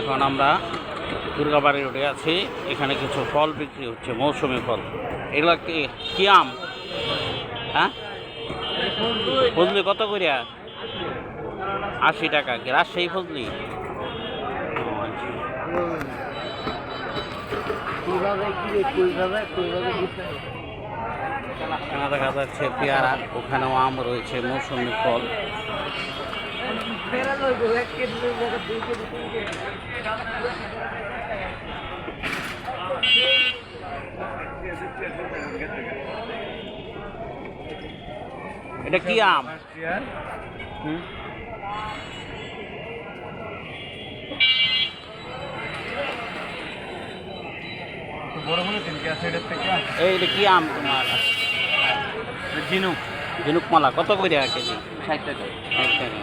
এখন আমরা দুর্গাবাড়ি রোডে আছি। এখানে কিছু ফল বিক্রি হচ্ছে, মৌসুমি ফল। এগুলো কি আম? হ্যাঁ? ফজলি কত করিয়া আশি টাকা কি? রাজশাহী ফজলি। এখানে দেখা যাচ্ছে পেয়ারা ওখানেও আম রয়েছে মৌসুমি ফল। এটা কি আম? এই কি আম তোমার? ঝিনুক। ঝিনুক মালা কত করে কেজি? ষাট টাকা। ষাট টাকা।